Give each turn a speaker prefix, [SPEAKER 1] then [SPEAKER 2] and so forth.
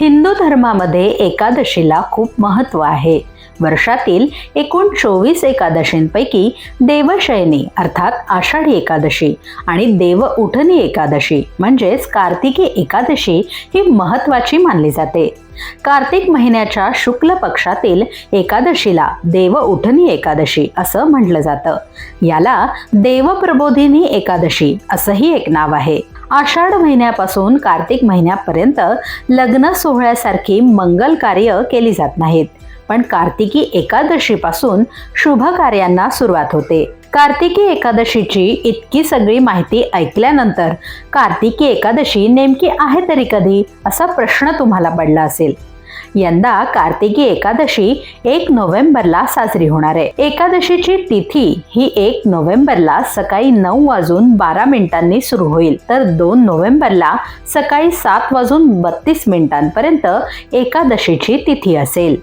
[SPEAKER 1] हिंदू धर्मामध्ये एकादशीला खूप महत्त्व आहे. वर्षातील एकूण चोवीस एकादशींपैकी देवशयनी अर्थात आषाढी एकादशी आणि देव उठणी एकादशी म्हणजेच कार्तिकी एकादशी ही महत्त्वाची मानली जाते. कार्तिक महिन्याच्या शुक्ल पक्षातील एकादशीला देव उठणी एकादशी असं म्हटलं जातं. याला देवप्रबोधिनी एकादशी असंही एक नाव आहे. आषाढ महिन्यापासून कार्तिक महिन्यापर्यंत लग्न सोहळ्यासारखी मंगल कार्य केली जात नाहीत. पण कार्तिकी एकादशीपासून शुभ कार्यांना सुरुवात होते. कार्तिकी एकादशीची इतकी सगळी माहिती ऐकल्यानंतर कार्तिकी एकादशी नेमकी आहे तरी कधी असा प्रश्न तुम्हाला पडला असेल. यंदा कार्तिकी एकादशी एक नोव्हेंबरला साजरी होणार आहे. एकादशीची तिथी ही एक नोव्हेंबरला सकाळी नऊ वाजून बारा मिनिटांनी सुरू होईल. तर दोन नोव्हेंबरला सकाळी सात वाजून बत्तीस मिनिटांपर्यंत एकादशीची तिथी असेल.